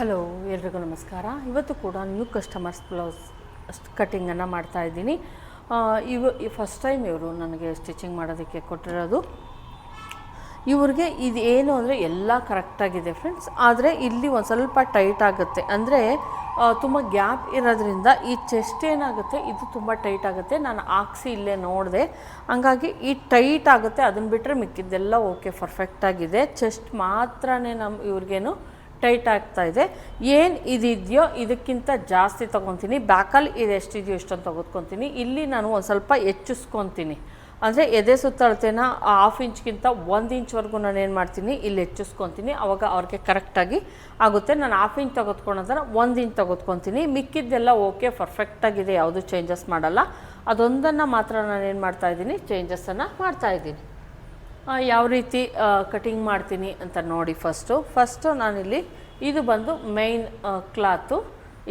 Hello, ಎಲ್ರಿಗೂ ನಮಸ್ಕಾರ. ಇವತ್ತು ಕೂಡ ನ್ಯೂ ಕಸ್ಟಮರ್ಸ್ ಬ್ಲೌಸ್ ಕಟ್ಟಿಂಗನ್ನು ಮಾಡ್ತಾ ಇದ್ದೀನಿ. ಇವ ಫಸ್ಟ್ ಟೈಮ್ ಇವರು ನನಗೆ ಸ್ಟಿಚಿಂಗ್ ಮಾಡೋದಕ್ಕೆ ಕೊಟ್ಟಿರೋದು. ಇವ್ರಿಗೆ ಇದು ಏನು ಅಂದರೆ ಎಲ್ಲ ಕರೆಕ್ಟಾಗಿದೆ ಫ್ರೆಂಡ್ಸ್ ಆದರೆ ಇಲ್ಲಿ ಒಂದು ಸ್ವಲ್ಪ ಟೈಟ್ ಆಗುತ್ತೆ. ಅಂದರೆ ತುಂಬ ಗ್ಯಾಪ್ ಇರೋದ್ರಿಂದ ಈ ಚೆಸ್ಟ್ ಏನಾಗುತ್ತೆ, ಇದು ತುಂಬ ಟೈಟ್ ಆಗುತ್ತೆ. ನಾನು ಹಾಕ್ಸಿ ಇಲ್ಲೇ ನೋಡಿದೆ. ಹಂಗಾಗಿ ಈ ಟೈಟ್ ಆಗುತ್ತೆ ಅದನ್ನು ಬಿಟ್ಟರೆ ಮಿಕ್ಕಿದ್ದೆಲ್ಲ ಓಕೆ ಪರ್ಫೆಕ್ಟಾಗಿದೆ ಚೆಸ್ಟ್ ಮಾತ್ರನೇ ನಮ್ಮ ಇವ್ರಿಗೇನು ಟೈಟ್ ಆಗ್ತಾ ಇದೆ. ಏನು ಇದಿದೆಯೋ ಇದಕ್ಕಿಂತ ಜಾಸ್ತಿ ತೊಗೊತೀನಿ. ಬ್ಯಾಕಲ್ಲಿ ಇದು ಎಷ್ಟಿದೆಯೋ ಇಷ್ಟೊಂದು ತೆಗೆದುಕೊತೀನಿ ಇಲ್ಲಿ ನಾನು ಒಂದು ಸ್ವಲ್ಪ ಹೆಚ್ಚಿಸ್ಕೊತೀನಿ. ಅಂದರೆ ಎದೆ ಸುತ್ತಳತೆನ ಹಾಫ್ ಇಂಚ್ಗಿಂತ ಒಂದು ಇಂಚ್ವರೆಗೂ ನಾನು ಏನು ಮಾಡ್ತೀನಿ? ಇಲ್ಲಿ ಹೆಚ್ಚಿಸ್ಕೊತೀನಿ. ಅವಾಗ ಅವ್ರಿಗೆ ಕರೆಕ್ಟಾಗಿ ಆಗುತ್ತೆ. ನಾನು ಹಾಫ್ ಇಂಚ್ ತೆಗೆದುಕೊಂಡ್ರೆ ಒಂದು ಇಂಚ್ ತೆಗೆದುಕೊತೀನಿ ಮಿಕ್ಕಿದ್ದೆಲ್ಲ ಓಕೆ ಪರ್ಫೆಕ್ಟಾಗಿದೆ ಯಾವುದು ಚೇಂಜಸ್ ಮಾಡಲ್ಲ. ಅದೊಂದನ್ನು ಮಾತ್ರ ನಾನು ಏನು ಮಾಡ್ತಾಯಿದ್ದೀನಿ ಚೇಂಜಸ್ಸನ್ನು ಮಾಡ್ತಾಯಿದ್ದೀನಿ ಯಾವ ರೀತಿ ಕಟಿಂಗ್ ಮಾಡ್ತೀನಿ ಅಂತ ನೋಡಿ ಫಸ್ಟು ಫಸ್ಟು ನಾನಿಲ್ಲಿ ಇದು ಬಂದು ಮೈನ್ ಕ್ಲಾತು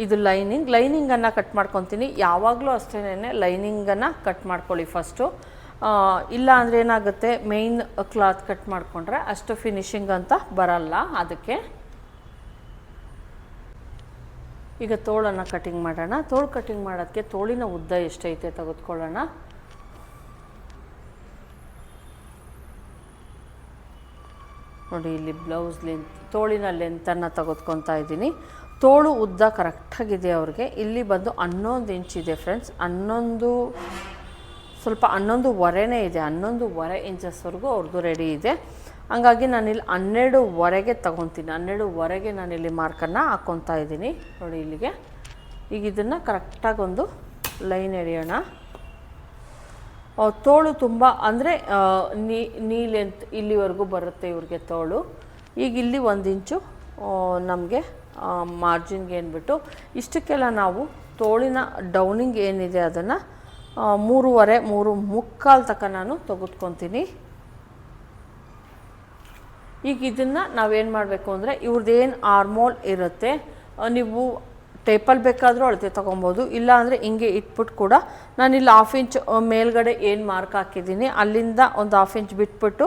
ಇದು ಲೈನಿಂಗ್ ಲೈನಿಂಗನ್ನು ಕಟ್ ಮಾಡ್ಕೊತೀನಿ. ಯಾವಾಗಲೂ ಅಷ್ಟೇನೆ ಲೈನಿಂಗನ್ನು ಕಟ್ ಮಾಡ್ಕೊಳ್ಳಿ ಫಸ್ಟು ಇಲ್ಲ ಅಂದರೆ ಏನಾಗುತ್ತೆ ಮೇಯ್ನ್ ಕ್ಲಾತ್ ಕಟ್ ಮಾಡಿಕೊಂಡ್ರೆ ಅಷ್ಟು ಫಿನಿಶಿಂಗ್ ಅಂತ ಬರಲ್ಲ ಅದಕ್ಕೆ. ಈಗ ತೋಳನ್ನು ಕಟಿಂಗ್ ಮಾಡೋಣ. ತೋಳು ಕಟಿಂಗ್ ಮಾಡೋದಕ್ಕೆ ತೋಳಿನ ಉದ್ದ ಎಷ್ಟೈತೆ ತೆಗೆದುಕೊಳ್ಳೋಣ. ನೋಡಿ, ಇಲ್ಲಿ ಬ್ಲೌಸ್ ಲೆಂತ್ ತೋಳಿನ ಲೆಂತನ್ನು ತೆಗೆದುಕೊತಾ ಇದ್ದೀನಿ. ತೋಳು ಉದ್ದ ಕರೆಕ್ಟಾಗಿದೆ ಅವ್ರಿಗೆ. ಇಲ್ಲಿ ಬಂದು ಹನ್ನೊಂದು ಇಂಚ್ ಇದೆ ಫ್ರೆಂಡ್ಸ್ ಹನ್ನೊಂದು, ಸ್ವಲ್ಪ ಹನ್ನೊಂದುವರೆನೇ ಇದೆ. ಹನ್ನೊಂದುವರೆ ಇಂಚಸ್ವರೆಗೂ ಅವ್ರದ್ದು ರೆಡಿ ಇದೆ. ಹಂಗಾಗಿ ನಾನಿಲ್ಲಿ ಹನ್ನೆರಡುವರೆಗೆ ತಗೊತೀನಿ. ಹನ್ನೆರಡುವರೆಗೆ ನಾನಿಲ್ಲಿ ಮಾರ್ಕನ್ನು ಹಾಕ್ಕೊತಾ ಇದ್ದೀನಿ. ನೋಡಿ ಇಲ್ಲಿಗೆ. ಈಗ ಇದನ್ನು ಕರೆಕ್ಟಾಗಿ ಒಂದು ಲೈನ್ ಎಳೆಯೋಣ. ತೋಳು ತುಂಬ, ಅಂದರೆ ನೀ ಲೆಂತ್ ಇಲ್ಲಿವರೆಗೂ ಬರುತ್ತೆ ಇವ್ರಿಗೆ ತೋಳು. ಈಗ ಇಲ್ಲಿ ಒಂದು ಇಂಚು ನಮಗೆ ಮಾರ್ಜಿನ್ಗೆ ಏನ್ಬಿಟ್ಟು, ಇಷ್ಟಕ್ಕೆಲ್ಲ ನಾವು ತೋಳಿನ ಡೌನಿಂಗ್ ಏನಿದೆ ಅದನ್ನು ಮೂರುವರೆ, ಮೂರು ಮುಕ್ಕಾಲು ತನಕ ನಾನು ತೆಗೆದುಕೊತೀನಿ. ಈಗ ಇದನ್ನು ನಾವೇನು ಮಾಡಬೇಕು ಅಂದರೆ ಇವ್ರದ್ದೇನು ಆರ್ಮೋಲ್ ಇರುತ್ತೆ ನೀವು ಟೇಪಲ್ಲಿ ಬೇಕಾದರೂ ಅಳತೆ ತೊಗೊಬೋದು. ಇಲ್ಲ ಅಂದರೆ ಹಿಂಗೆ ಇಟ್ಬಿಟ್ಟು ಕೂಡ ನಾನು ನಾನಿಲ್ಲಿ ಹಾಫ್ ಇಂಚ್ ಮೇಲ್ಗಡೆ ಏನು ಮಾರ್ಕ್ ಹಾಕಿದ್ದೀನಿ, ಅಲ್ಲಿಂದ ಒಂದು ಹಾಫ್ ಇಂಚ್ ಬಿಟ್ಬಿಟ್ಟು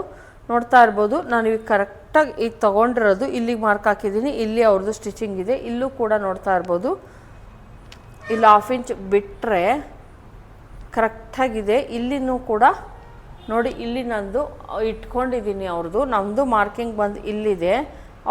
ನೋಡ್ತಾ ಇರ್ಬೋದು. ನಾನು ಈಗ ಕರೆಕ್ಟಾಗಿ ಈಗ ತೊಗೊಂಡಿರೋದು ಇಲ್ಲಿಗೆ ಮಾರ್ಕ್ ಹಾಕಿದ್ದೀನಿ, ಇಲ್ಲಿ ಅವ್ರದ್ದು ಸ್ಟಿಚಿಂಗ್ ಇದೆ, ಇಲ್ಲೂ ಕೂಡ ನೋಡ್ತಾ ಇರ್ಬೋದು. ಇಲ್ಲಿ ಹಾಫ್ ಇಂಚ್ ಬಿಟ್ಟರೆ ಕರೆಕ್ಟಾಗಿದೆ ಇಲ್ಲಿನೂ ಕೂಡ ನೋಡಿ, ಇಲ್ಲಿ ನಂದು ಇಟ್ಕೊಂಡಿದ್ದೀನಿ ಅವ್ರದ್ದು ನಮ್ಮದು ಮಾರ್ಕಿಂಗ್ ಬಂದು ಇಲ್ಲಿದೆ.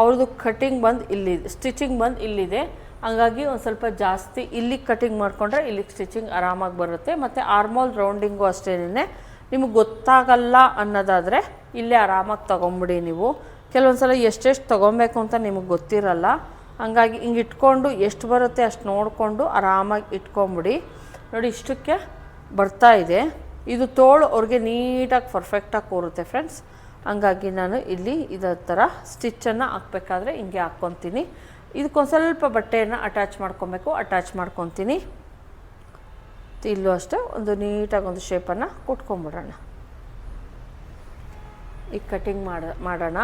ಅವ್ರದ್ದು ಕಟಿಂಗ್ ಬಂದು ಇಲ್ಲಿದೆ ಸ್ಟಿಚಿಂಗ್ ಬಂದು ಇಲ್ಲಿದೆ. ಹಂಗಾಗಿ ಒಂದು ಸ್ವಲ್ಪ ಜಾಸ್ತಿ ಇಲ್ಲಿಗೆ ಕಟಿಂಗ್ ಮಾಡಿಕೊಂಡ್ರೆ ಇಲ್ಲಿಗೆ ಸ್ಟಿಚಿಂಗ್ ಆರಾಮಾಗಿ ಬರುತ್ತೆ. ಮತ್ತು ಆರ್ಮೋಲ್ ರೌಂಡಿಂಗು ಅಷ್ಟೇನೆ ನಿಮಗೆ ಗೊತ್ತಾಗಲ್ಲ ಅನ್ನೋದಾದರೆ ಇಲ್ಲೇ ಆರಾಮಾಗಿ ತೊಗೊಂಬಿಡಿ ನೀವು. ಕೆಲವೊಂದು ಸಲ ಎಷ್ಟೆಷ್ಟು ತೊಗೊಬೇಕು ಅಂತ ನಿಮಗೆ ಗೊತ್ತಿರಲ್ಲ. ಹಂಗಾಗಿ ಹಿಂಗೆ ಇಟ್ಕೊಂಡು ಎಷ್ಟು ಬರುತ್ತೆ ಅಷ್ಟು ನೋಡಿಕೊಂಡು ಆರಾಮಾಗಿ ಇಟ್ಕೊಂಬಿಡಿ. ನೋಡಿ ಇಷ್ಟಕ್ಕೆ ಬರ್ತಾ ಇದೆ. ಇದು ತೋಳು ಅವ್ರಿಗೆ ನೀಟಾಗಿ ಪರ್ಫೆಕ್ಟಾಗಿ ಕೂರುತ್ತೆ ಫ್ರೆಂಡ್ಸ್ ಹಂಗಾಗಿ ನಾನು ಇಲ್ಲಿ ಇದರ ಥರ ಸ್ಟಿಚ್ಚನ್ನು ಹಾಕ್ಬೇಕಾದ್ರೆ ಹಿಂಗೆ ಹಾಕ್ಕೊತೀನಿ. ಇದಕ್ಕೊಂದು ಸ್ವಲ್ಪ ಬಟ್ಟೆಯನ್ನು ಅಟ್ಯಾಚ್ ಮಾಡ್ಕೊಬೇಕು ಅಟ್ಯಾಚ್ ಮಾಡ್ಕೊತೀನಿ. ಇಲ್ಲೂ ಅಷ್ಟೇ, ಒಂದು ನೀಟಾಗಿ ಒಂದು ಶೇಪನ್ನು ಕೊಟ್ಕೊಂಬಿಡೋಣ. ಈಗ ಕಟಿಂಗ್ ಮಾಡ, ಮಾಡೋಣ.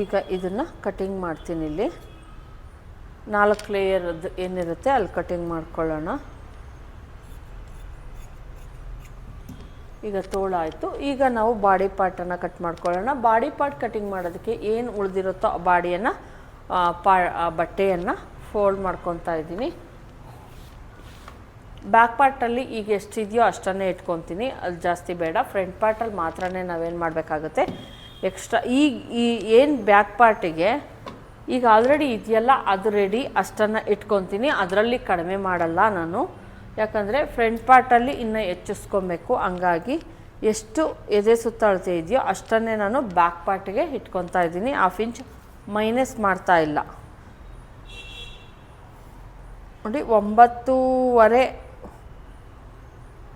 ಈಗ ಇದನ್ನು ಕಟಿಂಗ್ ಮಾಡ್ತೀನಿ ಇಲ್ಲಿ. ನಾಲ್ಕು ಲೇಯರದ್ದು ಏನಿರುತ್ತೆ ಅಲ್ಲಿ ಕಟಿಂಗ್ ಮಾಡ್ಕೊಳ್ಳೋಣ. ಈಗ ತೋಳಾಯಿತು ಈಗ ನಾವು ಬಾಡಿ ಪಾರ್ಟನ್ನು ಕಟ್ ಮಾಡ್ಕೊಳ್ಳೋಣ. ಬಾಡಿ ಪಾರ್ಟ್ ಕಟಿಂಗ್ ಮಾಡೋದಕ್ಕೆ ಏನು ಉಳಿದಿರುತ್ತೋ ಆ ಬಾಡಿಯನ್ನು ಪಾ ಬಟ್ಟೆಯನ್ನು ಫೋಲ್ಡ್ ಮಾಡ್ಕೊತಾ ಇದ್ದೀನಿ. ಬ್ಯಾಕ್ ಪಾರ್ಟಲ್ಲಿ ಈಗ ಎಷ್ಟಿದೆಯೋ ಅಷ್ಟನ್ನೇ ಇಟ್ಕೊತೀನಿ ಅಲ್ಲಿ ಜಾಸ್ತಿ ಬೇಡ. ಫ್ರಂಟ್ ಪಾರ್ಟಲ್ಲಿ ಮಾತ್ರನೇ ನಾವೇನು ಮಾಡಬೇಕಾಗುತ್ತೆ? ಎಕ್ಸ್ಟ್ರಾ ಈಗ ಈ ಏನು ಬ್ಯಾಕ್ ಪಾರ್ಟಿಗೆ ಈಗ ಆಲ್ರೆಡಿ ಇದೆಯಲ್ಲ, ಅದು ರೆಡಿ ಅಷ್ಟನ್ನು ಇಟ್ಕೊತೀನಿ. ಅದರಲ್ಲಿ ಕಡಿಮೆ ಮಾಡಲ್ಲ ನಾನು. ಯಾಕಂದರೆ ಫ್ರಂಟ್ ಪಾರ್ಟಲ್ಲಿ ಇನ್ನೂ ಹೆಚ್ಚಿಸ್ಕೊಬೇಕು. ಹಂಗಾಗಿ ಎಷ್ಟು ಎದೆ ಸುತ್ತಾಳ್ತೆ ಇದೆಯೋ ಅಷ್ಟನ್ನೇ ನಾನು ಬ್ಯಾಕ್ ಪಾರ್ಟಿಗೆ ಇಟ್ಕೊತಾ ಇದ್ದೀನಿ. ಹಾಫ್ ಇಂಚ್ ಮೈನಸ್ ಮಾಡ್ತಾ ಇಲ್ಲ. ನೋಡಿ, ಒಂಬತ್ತೂವರೆ,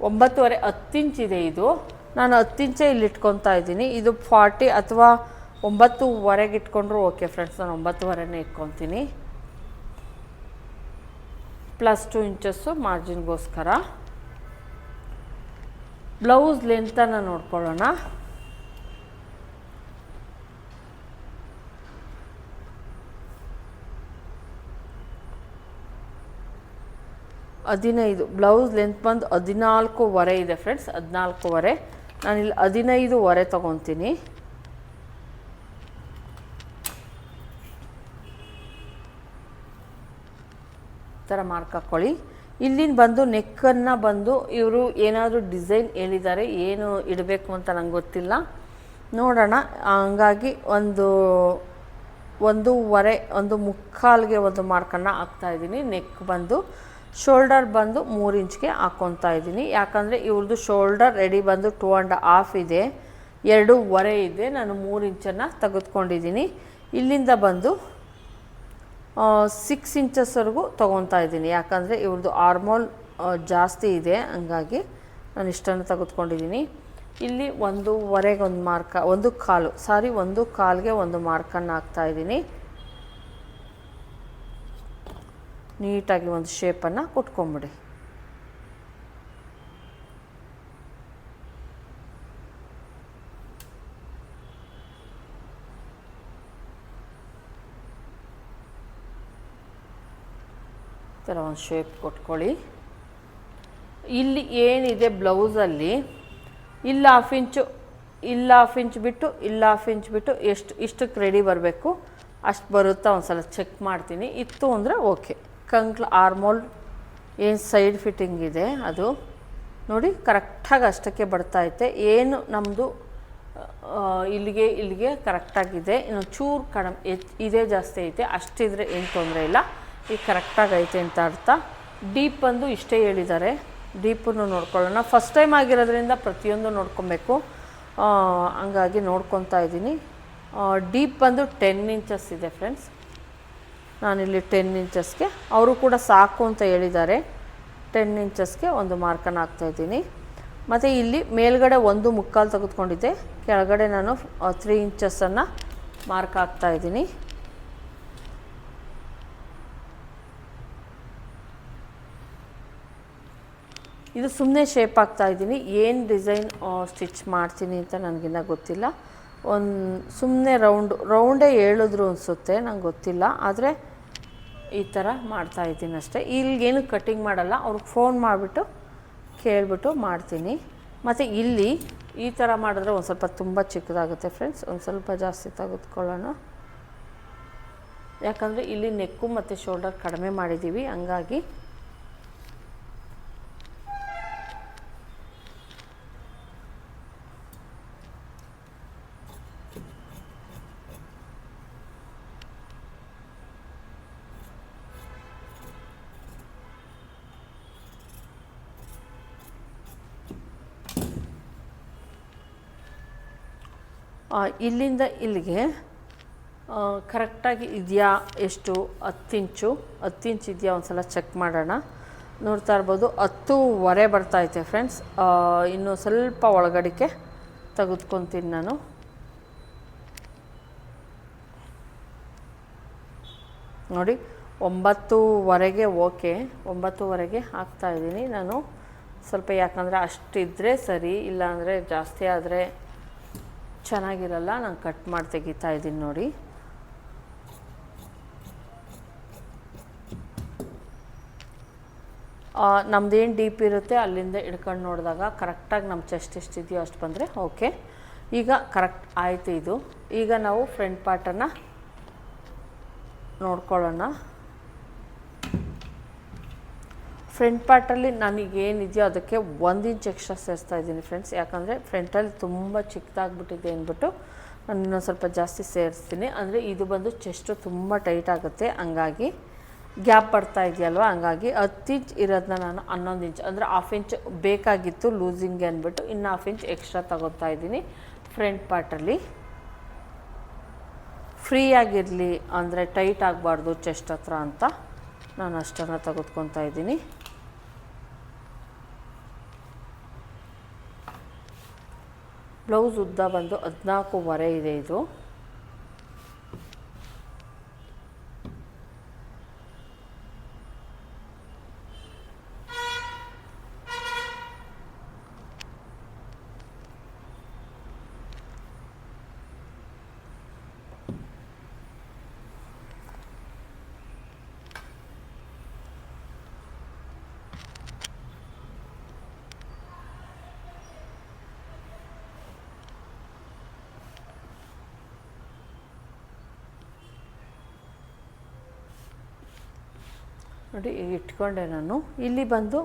ಒಂಬತ್ತುವರೆ ಹತ್ತು ಇಂಚ್ ಇದೆ ಇದು. ನಾನು ಹತ್ತು ಇಂಚೆ ಇಲ್ಲಿ ಇಟ್ಕೊತಾ ಇದ್ದೀನಿ. ಇದು ಫಾರ್ಟಿ ಅಥವಾ ಒಂಬತ್ತುವರೆಗೆ ಇಟ್ಕೊಂಡ್ರು ಓಕೆ ಫ್ರೆಂಡ್ಸ್, ನಾನು ಒಂಬತ್ತುವರೆನೇ ಇಟ್ಕೊತೀನಿ. ಪ್ಲಸ್ ಟು ಇಂಚಸ್ಸು ಮಾರ್ಜಿನ್ಗೋಸ್ಕರ. ಬ್ಲೌಸ್ ಲೆಂತನ್ನು ನೋಡ್ಕೊಳ್ಳೋಣ. ಹದಿನೈದು, ಬ್ಲೌಸ್ ಲೆಂತ್ ಬಂದು ಹದಿನಾಲ್ಕೂವರೆ ಇದೆ ಫ್ರೆಂಡ್ಸ್, ಹದಿನಾಲ್ಕೂವರೆ. ನಾನಿಲ್ಲಿ ಹದಿನೈದುವರೆ ತೊಗೊತೀನಿ. ಈ ಥರ ಮಾರ್ಕ್ ಹಾಕ್ಕೊಳ್ಳಿ ಇಲ್ಲಿಂದ ಬಂದು ನೆಕ್ಕನ್ನು ಬಂದು ಇವರು ಏನಾದರೂ ಡಿಸೈನ್ ಹೇಳಿದ್ದಾರೆ, ಏನು ಇಡಬೇಕು ಅಂತ ನಂಗೆ ಗೊತ್ತಿಲ್ಲ. ನೋಡೋಣ, ಹಂಗಾಗಿ ಒಂದು ಒಂದೂವರೆ ಒಂದು ಮುಕ್ಕಾಲ್ಗೆ ಒಂದು ಮಾರ್ಕನ್ನು ಹಾಕ್ತಾಯಿದ್ದೀನಿ ನೆಕ್ ಬಂದು ಶೋಲ್ಡರ್ ಬಂದು ಮೂರು ಇಂಚ್ಗೆ ಹಾಕ್ಕೊತಾ ಇದ್ದೀನಿ. ಯಾಕಂದರೆ ಇವ್ರದ್ದು ಶೋಲ್ಡರ್ ರೆಡಿ ಬಂದು ಟೂ ಆ್ಯಂಡ್ ಹಾಫ್ ಇದೆ. ಎರಡೂವರೆ ಇದೆ. ನಾನು ಮೂರು ಇಂಚನ್ನು ತೆಗೆದುಕೊಂಡಿದ್ದೀನಿ. ಇಲ್ಲಿಂದ ಬಂದು ಸಿಕ್ಸ್ ಇಂಚಸ್ವರೆಗೂ ತೊಗೊತಾ ಇದ್ದೀನಿ. ಯಾಕಂದರೆ ಇವ್ರದ್ದು ಆರ್ಮೋಲ್ ಜಾಸ್ತಿ ಇದೆ. ಹಂಗಾಗಿ ನಾನು ಇಷ್ಟನ್ನು ತೆಗೆದುಕೊಂಡಿದ್ದೀನಿ. ಇಲ್ಲಿ ಒಂದೂವರೆಗೆ ಒಂದು ಮಾರ್ಕ, ಒಂದು ಕಾಲು ಸಾರಿ ಒಂದು ಕಾಲಿಗೆ ಒಂದು ಮಾರ್ಕನ್ನು ಹಾಕ್ತಾಯಿದ್ದೀನಿ ನೀಟಾಗಿ ಒಂದು ಶೇಪನ್ನು ಕೊಟ್ಕೊಂಬಿಡಿ ಥರ ಒಂದು ಶೇಪ್ ಕೊಟ್ಕೊಳ್ಳಿ. ಇಲ್ಲಿ ಏನಿದೆ ಬ್ಲೌಸಲ್ಲಿ? ಇಲ್ಲ ಹಾಫ್ ಇಂಚು ಇಲ್ಲ ಹಾಫ್ ಇಂಚ್ ಬಿಟ್ಟು, ಇಲ್ಲ ಹಾಫ್ ಇಂಚ್ ಬಿಟ್ಟು ಎಷ್ಟು, ಇಷ್ಟಕ್ಕೆ ರೆಡಿ ಬರಬೇಕು? ಅಷ್ಟು ಬರುತ್ತಾ ಒಂದು ಸಲ ಚೆಕ್ ಮಾಡ್ತೀನಿ. ಇತ್ತು ಅಂದರೆ ಓಕೆ ಕಂಕ್ಲ ಆರ್ಮೋಲ್ ಏನು ಸೈಡ್ ಫಿಟ್ಟಿಂಗ್ ಇದೆ ಅದು ನೋಡಿ ಕರೆಕ್ಟಾಗಿ ಅಷ್ಟಕ್ಕೆ ಬರ್ತಾಯಿದೆ ಏನು ನಮ್ಮದು ಇಲ್ಲಿಗೆ ಇಲ್ಲಿಗೆ ಕರೆಕ್ಟಾಗಿದೆ. ಇನ್ನು ಚೂರು ಕಡಿಮೆ ಇದೇ ಜಾಸ್ತಿ ಐತೆ. ಅಷ್ಟಿದ್ರೆ ಏನು ತೊಂದರೆ ಇಲ್ಲ. ಈಗ ಕರೆಕ್ಟಾಗಿ ಐತೆ ಅಂತ ಅರ್ಥ. ಡೀಪ್ ಬಂದು ಇಷ್ಟೇ ಹೇಳಿದ್ದಾರೆ. ಡೀಪನ್ನು ನೋಡ್ಕೊಳ್ಳೋಣ. ಫಸ್ಟ್ ಟೈಮ್ ಆಗಿರೋದ್ರಿಂದ ಪ್ರತಿಯೊಂದು ನೋಡ್ಕೊಬೇಕು. ಹಂಗಾಗಿ ನೋಡ್ಕೊತಾ ಇದ್ದೀನಿ. ಡೀಪ್ ಬಂದು ಟೆನ್ ಇಂಚಸ್ ಇದೆ ಫ್ರೆಂಡ್ಸ್. ನಾನಿಲ್ಲಿ ಟೆನ್ ಇಂಚಸ್ಗೆ ಅವರು ಕೂಡ ಸಾಕು ಅಂತ ಹೇಳಿದ್ದಾರೆ. ಟೆನ್ ಇಂಚಸ್ಗೆ ಒಂದು ಮಾರ್ಕನ್ನು ಹಾಕ್ತಾಯಿದ್ದೀನಿ ಮತ್ತು ಇಲ್ಲಿ ಮೇಲ್ಗಡೆ ಒಂದು ಮುಕ್ಕಾಲು ತೆಗೆದುಕೊಂಡಿದ್ದೆ. ಕೆಳಗಡೆ ನಾನು ತ್ರೀ ಇಂಚಸ್ಸನ್ನು ಮಾರ್ಕ್ ಹಾಕ್ತಾಯಿದ್ದೀನಿ ಇದು ಸುಮ್ಮನೆ ಶೇಪ್ ಆಗ್ತಾಯಿದ್ದೀನಿ ಏನು ಡಿಸೈನ್ ಸ್ಟಿಚ್ ಮಾಡ್ತೀನಿ ಅಂತ ನನಗಿನ್ನ ಗೊತ್ತಿಲ್ಲ. ಒಂದು ಸುಮ್ಮನೆ ರೌಂಡ್ ರೌಂಡೇ ಹೇಳಿದ್ರು ಅನಿಸುತ್ತೆ, ನಂಗೆ ಗೊತ್ತಿಲ್ಲ. ಆದರೆ ಈ ಥರ ಮಾಡ್ತಾ ಇದ್ದೀನಿ ಅಷ್ಟೇ. ಇಲ್ಲಿಗೇನು ಕಟ್ಟಿಂಗ್ ಮಾಡಲ್ಲ. ಅವ್ರಿಗೆ ಫೋನ್ ಮಾಡಿಬಿಟ್ಟು ಕೇಳಿಬಿಟ್ಟು ಮಾಡ್ತೀನಿ. ಮತ್ತು ಇಲ್ಲಿ ಈ ಥರ ಮಾಡಿದ್ರೆ ಒಂದು ಸ್ವಲ್ಪ ತುಂಬ ಚಿಕ್ಕದಾಗುತ್ತೆ ಫ್ರೆಂಡ್ಸ್ ಒಂದು ಸ್ವಲ್ಪ ಜಾಸ್ತಿ ತೆಗೆದುಕೊಳ್ಳೋಣ. ಯಾಕಂದರೆ ಇಲ್ಲಿ ನೆಕ್ಕು ಮತ್ತು ಶೋಲ್ಡರ್ ಕಡಿಮೆ ಮಾಡಿದ್ದೀವಿ ಹಂಗಾಗಿ ಇಲ್ಲಿಂದ ಇಲ್ಲಿಗೆ ಕರೆಕ್ಟಾಗಿ ಇದೆಯಾ ಎಷ್ಟು? ಹತ್ತು ಇಂಚು ಹತ್ತು ಇಂಚ್ ಇದೆಯಾ ಒಂದು ಸಲ ಚೆಕ್ ಮಾಡೋಣ. ನೋಡ್ತಾ ಇರ್ಬೋದು, ಹತ್ತೂವರೆ ಬರ್ತಾಯಿದೆ ಫ್ರೆಂಡ್ಸ್ ಇನ್ನು ಸ್ವಲ್ಪ ಒಳಗಡಿಕೆ ತೆಗೆದುಕೊತೀನಿ ನಾನು. ನೋಡಿ, ಒಂಬತ್ತೂವರೆಗೆ ಓಕೆ. ಒಂಬತ್ತುವರೆಗೆ ಹಾಕ್ತಾಯಿದ್ದೀನಿ ನಾನು. ಸ್ವಲ್ಪ ಯಾಕಂದರೆ ಅಷ್ಟಿದ್ದರೆ ಸರಿ, ಇಲ್ಲಾಂದರೆ ಜಾಸ್ತಿ ಆದರೆ ಚೆನ್ನಾಗಿರಲ್ಲ, ನಾನು ಕಟ್ ಮಾಡಿ ತೆಗಿತಾ ಇದ್ದೀನಿ ನೋಡಿ. ನಮ್ದೇನು ಡೀಪ್ ಇರುತ್ತೆ ಅಲ್ಲಿಂದ ಹಿಡ್ಕೊಂಡು ನೋಡಿದಾಗ ಕರೆಕ್ಟಾಗಿ ನಮ್ಮ ಚೆಸ್ಟ್ ಎಷ್ಟಿದೆಯೋ ಅಷ್ಟು ಬಂದರೆ ಓಕೆ ಈಗ ಕರೆಕ್ಟ್ ಆಯಿತು ಇದು. ಈಗ ನಾವು ಫ್ರಂಟ್ ಪಾರ್ಟನ್ನು ನೋಡ್ಕೊಳ್ಳೋಣ. ಫ್ರಂಟ್ ಪಾರ್ಟಲ್ಲಿ ನನಗೇನಿದೆಯೋ ಅದಕ್ಕೆ ಒಂದು ಇಂಚ್ ಎಕ್ಸ್ಟ್ರಾ ಸೇರಿಸ್ತಾ ಇದ್ದೀನಿ ಫ್ರೆಂಡ್ಸ್ ಯಾಕಂದರೆ ಫ್ರಂಟಲ್ಲಿ ತುಂಬ ಚಿಕ್ಕದಾಗ್ಬಿಟ್ಟಿದೆ ಅಂದ್ಬಿಟ್ಟು ನಾನು ಇನ್ನೊಂದು ಸ್ವಲ್ಪ ಜಾಸ್ತಿ ಸೇರಿಸ್ತೀನಿ. ಅಂದರೆ ಇದು ಬಂದು ಚೆಸ್ಟು ತುಂಬ ಟೈಟ್ ಆಗುತ್ತೆ. ಹಂಗಾಗಿ ಗ್ಯಾಪ್ ಬರ್ತಾ ಇದೆಯಲ್ವ? ಹಂಗಾಗಿ ಹತ್ತು ಇಂಚ್ ಇರೋದನ್ನ ನಾನು ಹನ್ನೊಂದು ಇಂಚ್ ಅಂದರೆ ಹಾಫ್ ಇಂಚ್ ಬೇಕಾಗಿತ್ತು ಲೂಸಿಂಗ್ಗೆ ಅಂದ್ಬಿಟ್ಟು ಇನ್ನು ಹಾಫ್ ಇಂಚ್ ಎಕ್ಸ್ಟ್ರಾ ತಗೋತಾ ಇದ್ದೀನಿ ಫ್ರಂಟ್ ಪಾರ್ಟಲ್ಲಿ. ಫ್ರೀ ಆಗಿರಲಿ, ಅಂದರೆ ಟೈಟ್ ಆಗಬಾರ್ದು ಚೆಸ್ಟ್ ಹತ್ರ ಅಂತ ನಾನು ಅಷ್ಟನ್ನು ತೆಗೆದುಕೊತಾ ಇದ್ದೀನಿ. ಬ್ಲೌಸ್ ಉದ್ದ ಬಂದು ಹದಿನಾಲ್ಕೂವರೆ ಇದೆ ಇದು. ನೋಡಿ ಇಟ್ಕೊಂಡೆ ನಾನು. ಇಲ್ಲಿ ಬಂದು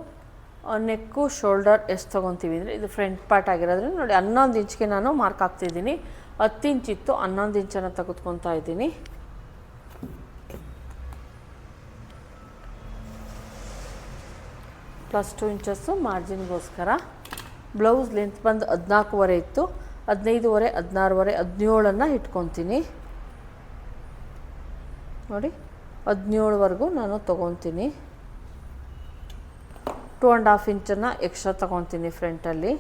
ನೆಕ್ಕು ಶೋಲ್ಡರ್ ಎಷ್ಟು ತೊಗೊತೀವಿ ಅಂದರೆ, ಇದು ಫ್ರಂಟ್ ಪಾರ್ಟ್ ಆಗಿರೋದ್ರಿಂದ ನೋಡಿ, ಹನ್ನೊಂದು ಇಂಚ್ಗೆ ನಾನು ಮಾರ್ಕ್ ಹಾಕ್ತಿದ್ದೀನಿ. ಹತ್ತು ಇಂಚಿತ್ತು ಹನ್ನೊಂದು ಇಂಚನ್ನು ತೆಗೆದುಕೊತಾ ಇದ್ದೀನಿ. ಪ್ಲಸ್ ಟು ಇಂಚಸ್ಸು ಮಾರ್ಜಿನ್ಗೋಸ್ಕರ ಬ್ಲೌಸ್ ಲೆಂತ್ ಬಂದು ಹದಿನಾಲ್ಕುವರೆ ಇತ್ತು. ಹದಿನೈದುವರೆ, ಹದಿನಾರುವರೆ, ಹದಿನೇಳನ್ನು ಇಟ್ಕೊತೀನಿ. ನೋಡಿ. ಹದಿನೇಳುವರೆಗೂ ನಾನು ತೊಗೊತೀನಿ. ಟೂ ಆ್ಯಂಡ್ ಹಾಫ್ ಇಂಚನ್ನು ಎಕ್ಸ್ಟ್ರಾ ತೊಗೊತೀನಿ ಫ್ರಂಟಲ್ಲಿ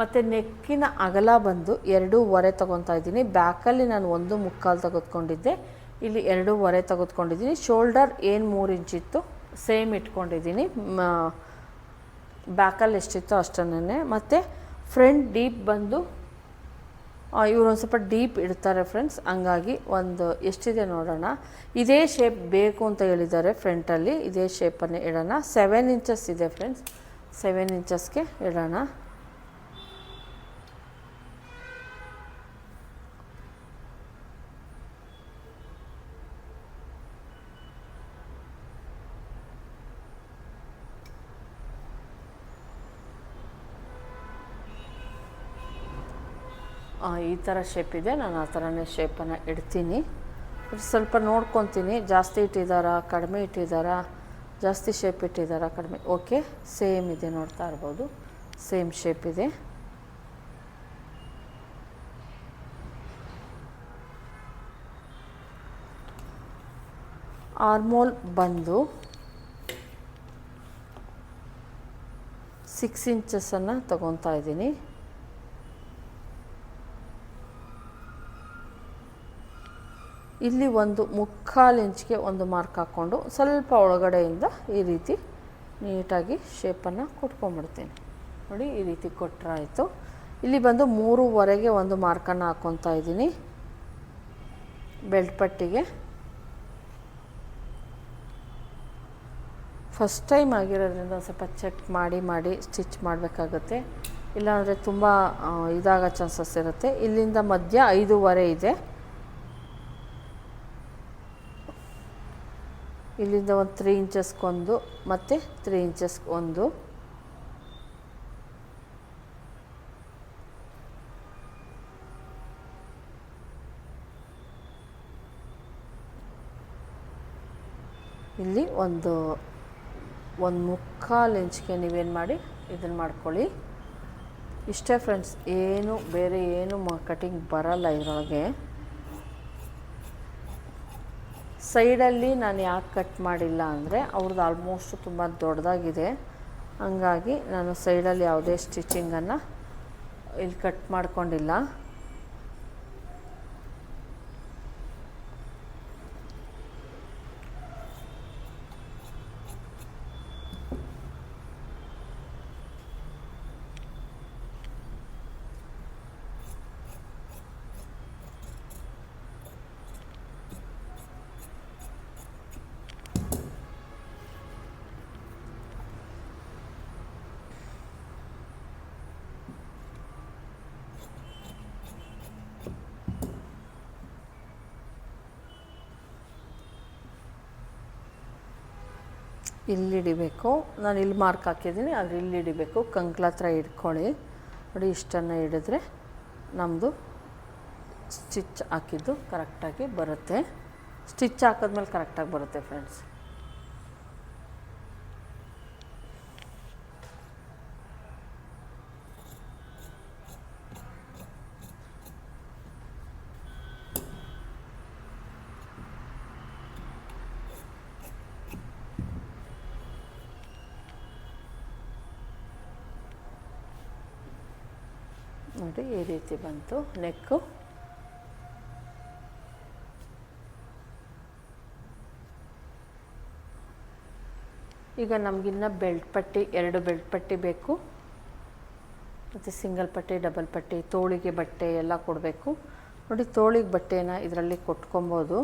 ಮತ್ತು ನೆಕ್ಕಿನ ಅಗಲ ಬಂದು ಎರಡೂವರೆ ತೊಗೊತಾ ಇದ್ದೀನಿ. ಬ್ಯಾಕಲ್ಲಿ ನಾನು ಒಂದು ಮುಕ್ಕಾಲು ತೆಗೆದುಕೊಂಡಿದ್ದೆ. ಇಲ್ಲಿ ಎರಡೂವರೆ ತೆಗೆದುಕೊಂಡಿದ್ದೀನಿ. ಶೋಲ್ಡರ್ ಏನು ಮೂರು ಇಂಚಿತ್ತು ಸೇಮ್ ಇಟ್ಕೊಂಡಿದ್ದೀನಿ. ಬ್ಯಾಕಲ್ಲಿ ಎಷ್ಟಿತ್ತೋ ಅಷ್ಟನ್ನೇ. ಮತ್ತು ಫ್ರಂಟ್ ಡೀಪ್ ಬಂದು ಇವರು ಒಂದು ಸ್ವಲ್ಪ ಡೀಪ್ ಇಡ್ತಾರೆ ಫ್ರೆಂಡ್ಸ್. ಹಂಗಾಗಿ ಒಂದು ಎಷ್ಟಿದೆ ನೋಡೋಣ. ಇದೇ ಶೇಪ್ ಬೇಕು ಅಂತ ಹೇಳಿದ್ದಾರೆ ಫ್ರಂಟಲ್ಲಿ ಇದೇ ಶೇಪನ್ನೇ ಇಡೋಣ. ಸೆವೆನ್ ಇಂಚಸ್ ಇದೆ ಫ್ರೆಂಡ್ಸ್. ಸೆವೆನ್ ಇಂಚಸ್ಗೆ ಇಡೋಣ. ಈ ಥರ ಶೇಪ್ ಇದೆ, ನಾನು ಆ ಥರನೇ ಶೇಪನ್ನು ಇಡ್ತೀನಿ. ಸ್ವಲ್ಪ ನೋಡ್ಕೊತೀನಿ, ಜಾಸ್ತಿ ಇಟ್ಟಿದ್ದಾರಾ ಕಡಿಮೆ ಇಟ್ಟಿದ್ದಾರಾ ಜಾಸ್ತಿ ಶೇಪ್ ಇಟ್ಟಿದ್ದಾರಾ ಕಡಿಮೆ ಓಕೆ ಸೇಮ್ ಇದೆ ನೋಡ್ತಾ ಇರ್ಬೋದು ಸೇಮ್ ಶೇಪ್ ಇದೆ. ಆರ್ಮೋಲ್ ಬಂದು ಸಿಕ್ಸ್ ಇಂಚಸನ್ನು ತಗೊತಾ ಇದ್ದೀನಿ. ಇಲ್ಲಿ ಒಂದು ಮುಕ್ಕಾಲು ಇಂಚ್ಗೆ ಒಂದು ಮಾರ್ಕ್ ಹಾಕ್ಕೊಂಡು ಸ್ವಲ್ಪ ಒಳಗಡೆಯಿಂದ ಈ ರೀತಿ ನೀಟಾಗಿ ಶೇಪನ್ನು ಕೊಟ್ಕೊಂಡ್ಬಿಡ್ತೀನಿ. ನೋಡಿ, ಈ ರೀತಿ ಕೊಟ್ಟರಾಯಿತು ಇಲ್ಲಿ ಬಂದು ಮೂರುವರೆಗೆ ಒಂದು ಮಾರ್ಕನ್ನು ಹಾಕ್ಕೊತಾ ಇದ್ದೀನಿ. ಬೆಲ್ಟ್ ಪಟ್ಟಿಗೆ. ಫಸ್ಟ್ ಟೈಮ್ ಆಗಿರೋದ್ರಿಂದ ಸ್ವಲ್ಪ ಚೆಕ್ ಮಾಡಿ ಮಾಡಿ, ಸ್ಟಿಚ್ ಮಾಡಬೇಕಾಗುತ್ತೆ. ಇಲ್ಲಾಂದರೆ ತುಂಬ ಇದಾಗೋ ಚಾನ್ಸಸ್ ಇರುತ್ತೆ. ಇಲ್ಲಿಂದ ಮಧ್ಯ ಐದೂವರೆ ಇದೆ. ಇಲ್ಲಿಂದ ಒಂದು ತ್ರೀ ಇಂಚಸ್ಗೊಂದು ಮತ್ತು ತ್ರೀ ಇಂಚಸ್ ಒಂದು. ಇಲ್ಲಿ ಒಂದು ಒಂದು ಮುಕ್ಕಾಲು ಇಂಚ್ಗೆ ನೀವೇನು ಮಾಡಿ ಇದನ್ನು ಮಾಡ್ಕೊಳ್ಳಿ. ಇಷ್ಟೇ ಫ್ರೆಂಡ್ಸ್ ಏನು ಬೇರೆ ಏನು ಕಟಿಂಗ್ ಬರಲ್ಲ ಇದರೊಳಗೆ. ಸೈಡಲ್ಲಿ ನಾನು ಯಾಕೆ ಕಟ್ ಮಾಡಿಲ್ಲ ಅಂದರೆ ಅವ್ರದ್ದು ಆಲ್ಮೋಸ್ಟ್ ತುಂಬ ದೊಡ್ಡದಾಗಿದೆ. ಹಂಗಾಗಿ ನಾನು ಸೈಡಲ್ಲಿ ಯಾವುದೇ ಸ್ಟಿಚಿಂಗನ್ನು ಇಲ್ಲಿ ಕಟ್ ಮಾಡ್ಕೊಂಡಿಲ್ಲ. ಇಲ್ಲಿ ಹಿಡಿಬೇಕು. ನಾನು ಇಲ್ಲಿ ಮಾರ್ಕ್ ಹಾಕಿದ್ದೀನಿ, ಆದರೆ ಇಲ್ಲಿ ಹಿಡಿಬೇಕು. ಕಂಕ್ಲ ಹತ್ರ ಹಿಡ್ಕೊಳ್ಳಿ ನೋಡಿ, ಇಷ್ಟನ್ನು ಹಿಡಿದ್ರೆ ನಮ್ಮದು ಸ್ಟಿಚ್ ಹಾಕಿದ್ದು ಕರೆಕ್ಟಾಗಿ ಬರುತ್ತೆ. ಸ್ಟಿಚ್ ಹಾಕಿದ್ಮೇಲೆ ಕರೆಕ್ಟಾಗಿ ಬರುತ್ತೆ ಫ್ರೆಂಡ್ಸ್ ನೋಡಿ ಈ ರೀತಿ ಬಂತು, ನೆಕ್ಕು. ಈಗ ನಮಗಿನ್ನ ಬೆಲ್ಟ್ ಪಟ್ಟಿ, ಎರಡು ಬೆಲ್ಟ್ ಪಟ್ಟಿ ಬೇಕು. ಮತ್ತು ಸಿಂಗಲ್ ಪಟ್ಟಿ, ಡಬಲ್ ಪಟ್ಟಿ, ತೋಳಿಗೆ ಬಟ್ಟೆ ಎಲ್ಲ ಕೊಡಬೇಕು. ನೋಡಿ, ತೋಳಿಗೆ ಬಟ್ಟೆನ ಇದರಲ್ಲಿ ಕೊಟ್ಕೊಬೋದು.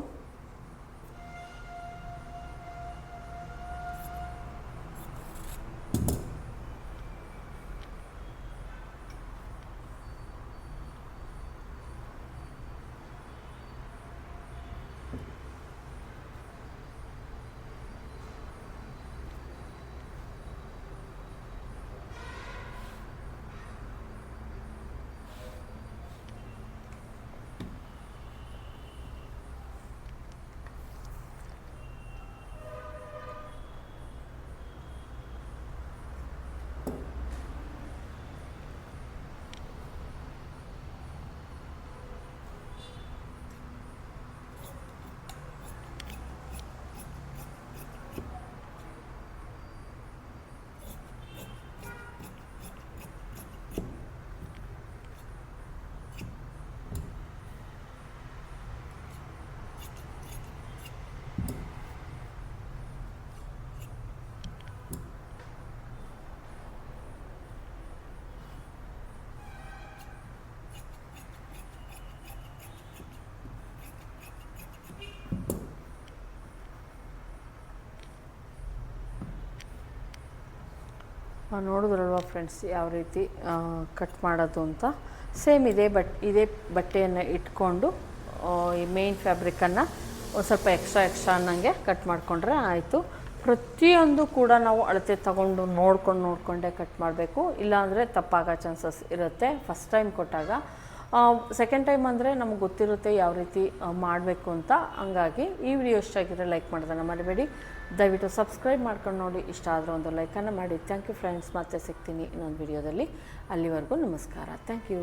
ನೋಡಿದ್ರಲ್ವ ಫ್ರೆಂಡ್ಸ್ ಯಾವ ರೀತಿ ಕಟ್ ಮಾಡೋದು ಅಂತ? ಸೇಮ್ ಇದೇ ಬಟ್, ಇದೇ ಬಟ್ಟೆಯನ್ನು ಇಟ್ಕೊಂಡು ಈ ಮೇನ್ ಫ್ಯಾಬ್ರಿಕನ್ನು ಒಂದು ಸ್ವಲ್ಪ ಎಕ್ಸ್ಟ್ರಾ ಎಕ್ಸ್ಟ್ರಾ ಅನ್ನಂಗೆ ಕಟ್ ಮಾಡಿಕೊಂಡ್ರೆ ಆಯಿತು. ಪ್ರತಿಯೊಂದು ಕೂಡ ನಾವು ಅಳತೆ ತಗೊಂಡು ನೋಡ್ಕೊಂಡು, ನೋಡಿಕೊಂಡೇ ಕಟ್ ಮಾಡಬೇಕು. ಇಲ್ಲಾಂದರೆ ತಪ್ಪಾಗೋ ಚಾನ್ಸಸ್ ಇರುತ್ತೆ ಫಸ್ಟ್ ಟೈಮ್ ಕೊಟ್ಟಾಗ. ಸೆಕೆಂಡ್ ಟೈಮ್ ಅಂದರೆ ನಮ್ಗೆ ಗೊತ್ತಿರುತ್ತೆ ಯಾವ ರೀತಿ ಮಾಡಬೇಕು ಅಂತ. ಹಂಗಾಗಿ ಈ ವಿಡಿಯೋ ಇಷ್ಟ ಆಗಿದ್ರೆ ಲೈಕ್ ಮಾಡೋದನ್ನು ಮರಿಬೇಡಿ. ದಯವಿಟ್ಟು ಸಬ್ಸ್ಕ್ರೈಬ್ ಮಾಡ್ಕೊಂಡು ನೋಡಿ, ಇಷ್ಟ ಆದರೆ ಒಂದು ಲೈಕನ್ನು ಮಾಡಿ. ಥ್ಯಾಂಕ್ ಯು ಫ್ರೆಂಡ್ಸ್ ಮತ್ತೆ ಸಿಗ್ತೀನಿ ಇನ್ನೊಂದು ವಿಡಿಯೋದಲ್ಲಿ ಅಲ್ಲಿವರೆಗೂ ನಮಸ್ಕಾರ. Thank you